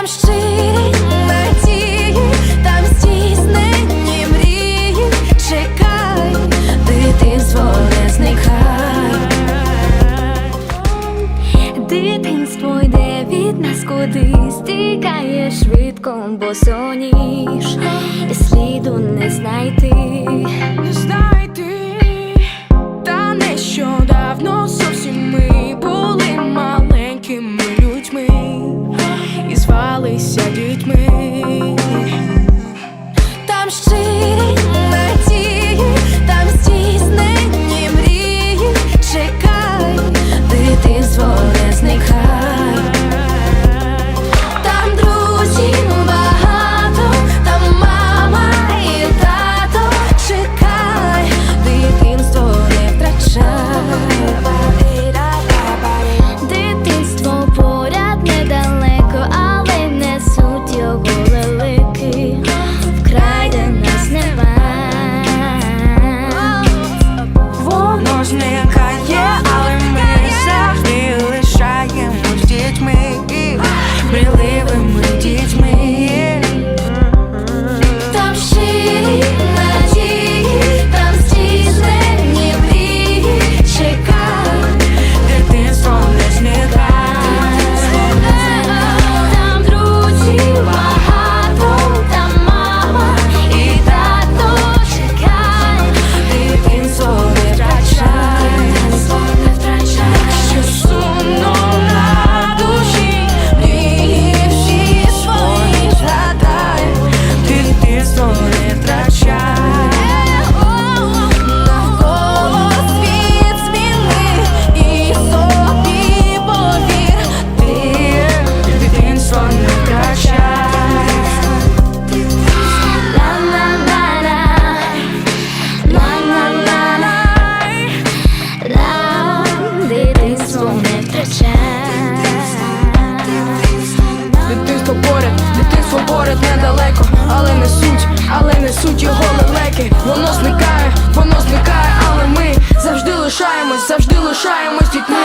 там щирі надії, там здійснені мрії, чекай, дитинство не зникай, дитинство йде від нас кудись, стікає швидко, бо соніж, сліду не знайти. when we did. завжди лишаємось дітьми.